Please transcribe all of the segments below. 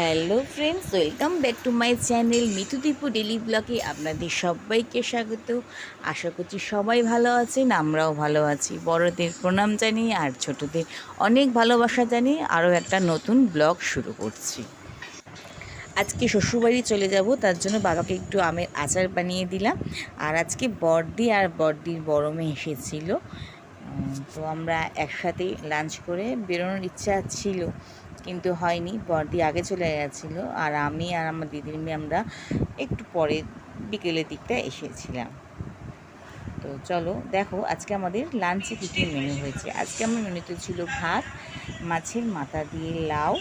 Hello friends welcome back to my channel Mithu Dipu daily ব্লগে আপনাদের সবাইকে স্বাগত। আশা করছি সবাই ভালো আছেন, আমরাও ভালো আছি। বড়দের প্রণাম জানিয়ে আর ছোটদের অনেক ভালোবাসা জানিয়ে আরও একটা নতুন ব্লগ শুরু করছি। আজকে শ্বশুরবাড়ি চলে যাব, তার জন্য বাবাকে একটু আমের আচার বানিয়ে দিলাম। আর আজকে বর্দি আর বর্দির বড় মেয়ে এসেছিল তো আমরা একসাথেই লাঞ্চ করে বেরোনোর ইচ্ছা ছিল। কিন্তু হয়নি, বর্দি আগে চলে গেছিল আর আমি আর আমার দিদির মেয়ে আমরা একটু পরে বিকেলের দিকটা এসেছিলাম। তো চলো দেখো আজকে আমাদের লাঞ্চে কী কী মেনু হয়েছে। আজকে আমার মেনুতে ছিল ভাত, মাছের মাথা দিয়ে লাউ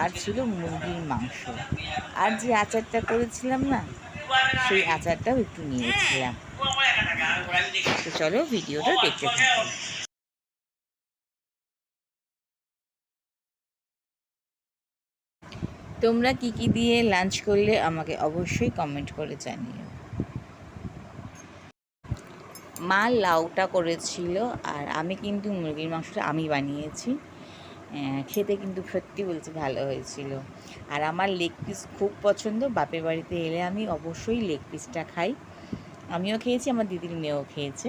আর ছিল মুরগির মাংস। আর যে আচারটা করেছিলাম না, সেই আচারটাও একটু নিয়েছিলাম। তো চলো ভিডিওটা দেখতে থাকো। তোমরা কি কি দিয়ে লাঞ্চ করলে আমাকে অবশ্যই কমেন্ট করে জানিও। মা লাউটা করেছিল আর আমি কিন্তু মুরগির মাংসটা আমি বানিয়েছি। খেতে কিন্তু সত্যি বলছি ভালো হয়েছিল। আর আমার লেগ পিস খুব পছন্দ, বাপের বাড়িতে এলে আমি অবশ্যই লেগ পিসটা খাই। আমিও খেয়েছি, আমার দিদির মেয়েও খেয়েছে।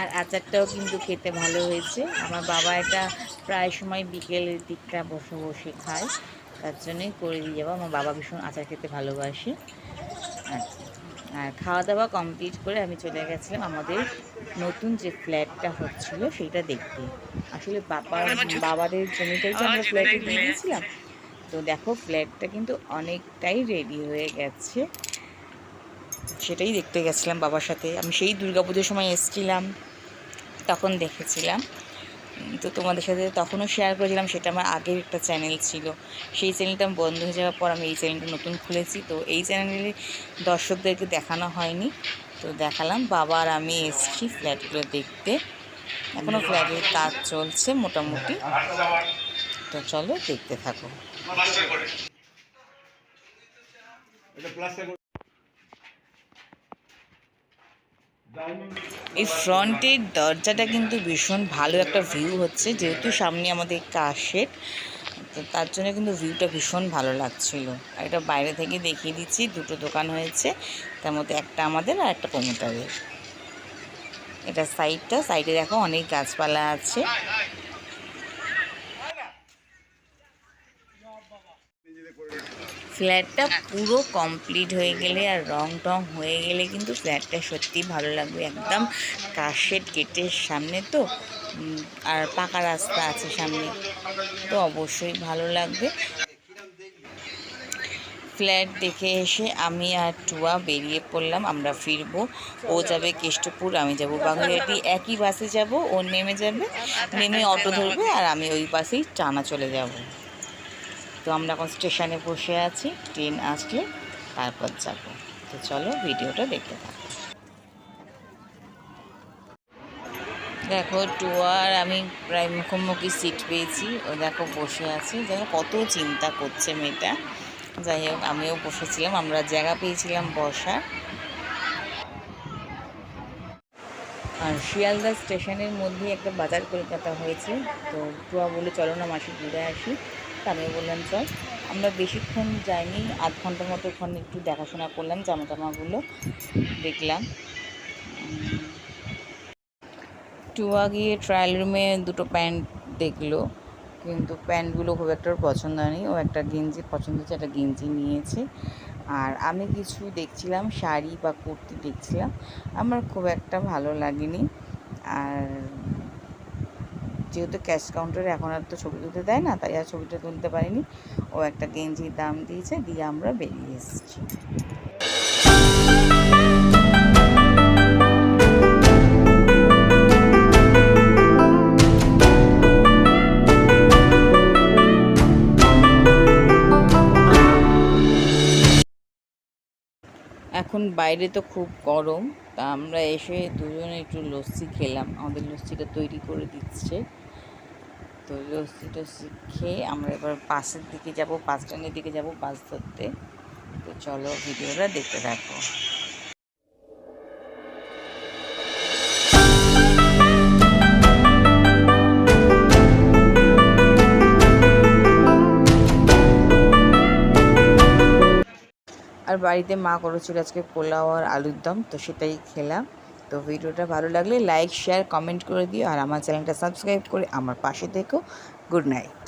আর আচারটাও কিন্তু খেতে ভালো হয়েছে। আমার বাবা এটা প্রায় সময় বিকেলের দিকটা বসে বসে খায়। তার জন্যই করে দিয়ে যাব। আমার বাবা ভীষণ আচার খেতে ভালোবাসে। আর খাওয়া দাওয়া কমপ্লিট করে আমি চলে গেছিলাম আমাদের নতুন যে ফ্ল্যাটটা হচ্ছিল সেইটা দেখতে। আসলে বাবা বাবাদের জমিটাই তো আমরা ফ্ল্যাটে দিয়ে দিয়েছিলাম। তো দেখো, ফ্ল্যাটটা কিন্তু অনেকটাই রেডি হয়ে গেছে। সেটাই দেখতে গেছিলাম বাবার সাথে। আমি সেই দুর্গাপুজোর সময় এসেছিলাম, তখন দেখেছিলাম। তো তোমাদের সাথে তখনও শেয়ার করেছিলাম, সেটা আমার আগের একটা চ্যানেল ছিল। সেই চ্যানেলটা আমি বন্ধ হয়ে যাওয়ার পর আমি এই চ্যানেলটা নতুন খুলেছি। তো এই চ্যানেলে দর্শকদেরকে দেখানো হয়নি। তো দেখালাম, বাবা আর আমি এসেছি ফ্ল্যাটগুলো দেখতে। এখনও ফ্ল্যাটের কাজ চলছে মোটামুটি। তো চলো দেখতে থাকো। এই ফ্রন্টের দরজাটা কিন্তু ভীষণ ভালো একটা ভিউ হচ্ছে, যেহেতু সামনে আমাদের কাশের তো তার জন্য কিন্তু ভিউটা ভীষণ ভালো লাগছিল। আর এটা বাইরে থেকে দেখিয়ে দিচ্ছি, দুটো দোকান হয়েছে, তার মধ্যে একটা আমাদের আর একটা প্রমোটারের এটা সাইডটা সাইডে দেখো অনেক গাছপালা আছে। ফ্ল্যাটটা পুরো কমপ্লিট হয়ে গেলে আর রং টং হয়ে গেলে কিন্তু ফ্ল্যাটটা সত্যি ভালো লাগবে। একদম কাশের গেটের সামনে তো আর পাকা রাস্তা আছে সামনে, তো অবশ্যই ভালো লাগবে। ফ্ল্যাট দেখে এসে আমি আর টুয়া বেরিয়ে পড়লাম, আমরা ফিরবো। ও যাবে কেষ্টপুর, আমি যাব বাগুইহাটি। একই বাসে যাব, ও নেমে যাবে, নেমে অটো ধরবে আর আমি ওই বাসেই টানা চলে যাব। তো আমরা এখন স্টেশনে বসে আছি, ট্রেন আসলে তারপর যাব। তো চলো ভিডিওটা দেখতে থাকো। দেখো টুয়ার আমি প্রায় মুখোমুখি সিট পেয়েছি, ও দেখো বসে আছে। যেন কত চিন্তা করছে মেয়েটা। যাই হোক, আমিও বসেছিলাম, আমরা জায়গা পেয়েছিলাম বসার। আর শিয়ালদা স্টেশনের মধ্যেই একটা বাজার কলকাতা হয়েছে, তো টুয়া বলে চলো না, মাসি ঘুরে আসি। তা আমি বললাম চল আমরা বেশিক্ষণ যাইনি। আধ ঘণ্টার মতো ওখানে একটু দেখাশোনা করলাম জামা টামাগুলো দেখলাম টুয়া গিয়ে ট্রায়াল রুমে দুটো প্যান্ট দেখল, কিন্তু প্যান্টগুলো খুব একটা পছন্দ হয়নি। ও একটা গেঞ্জি পছন্দ হচ্ছে একটা গেঞ্জি নিয়েছে। আর আমি কিছু দেখছিলাম, শাড়ি বা কুর্তি দেখছিলাম। আমার খুব একটা ভালো লাগেনি। আর যেহেতু ক্যাশ কাউন্টারে এখন আর তো ছবি তুলতে দেয় না, তাই আর ছবিটা তুলতে পারিনি। ও একটা গেঞ্জির দাম দিয়েছে, দিয়ে আমরা বেরিয়ে এসেছি। এখন বাইরে তো খুব গরম, তা আমরা এসে দুজনে একটু লস্যি খেলাম। আমাদের লস্যিটা তৈরি করে দিচ্ছে। তো লস্যি টস্যি খেয়ে আমরা এবার বাসের দিকে যাব, বাস স্ট্যান্ডের দিকে যাব বাস ধরতে। তো চলো ভিডিওটা দেখতে থাকো। আর বাড়িতে মা করেছিল আজকে পোলাও আর আলুর দম, তো সেটাই খেলাম। তো ভিডিওটা ভালো লাগলে লাইক শেয়ার কমেন্ট করে দিও আর আমার চ্যানেলটা সাবস্ক্রাইব করে আমার পাশে থেকো। Good night